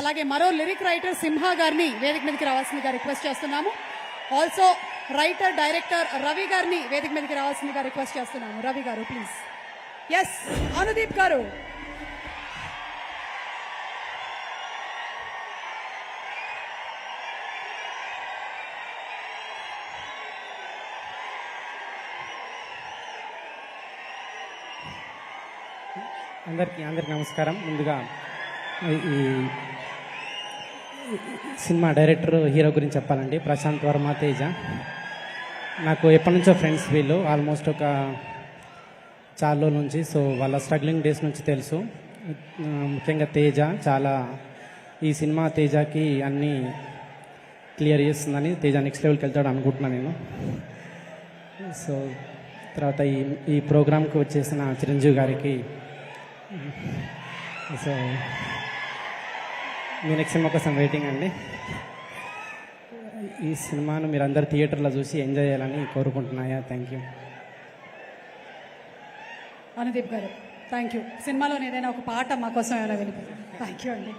అలాగే మరో lyric writer సింహ గారిని వేదిక మీదకి రావాల్సిందిగా రిక్వెస్ట్ చేస్తున్నాము. ఆల్సో రైటర్ డైరెక్టర్ రవి గారిని వేదిక మీదకి రావాల్సిందిగా రిక్వెస్ట్ చేస్తున్నాము. రవి గారు ప్లీజ్ ఎస్ అనుదీప్ గారు. అందరికీ అందరికీ నమస్కారం. ముందుగా ఈ- ఈ సినిమా డైరెక్టర్ హీరో గురించి చెప్పాలండి. ప్రశాంత్ వర్మ తేజ. నాకు ఎప్పటి నుంచో ఫ్రెండ్స్ వీళ్ళు ఆల్మోస్ట్ ఒక చాలా రోజుల నుంచి సో వాళ్ళ స్ట్రగ్లింగ్ డేస్ నుంచి తెలుసు. ముఖ్యంగా తేజ చాలా ఈ సినిమా తేజకి అన్నీ క్లియర్ చేస్తుందని తేజ నెక్స్ట్ లెవెల్కి వెళ్తాడు అనుకుంటున్నాను నేను. సో తర్వాత ఈ ఈ ప్రోగ్రామ్కి వచ్చేసిన చిరంజీవి గారికి సో మీ నెక్స్ట్ సినిమా కోసం వెయిటింగ్ అండి. ఈ సినిమాను మీరు అందరు థియేటర్లో చూసి ఎంజాయ్ చేయాలని కోరుకుంటున్నాయా? థ్యాంక్ యూ అనుదీప్ గారు థ్యాంక్ యూ సినిమాలోని ఏదైనా ఒక పాట మా కోసం ఏమైనా వినిపి థ్యాంక్ యూ అండి.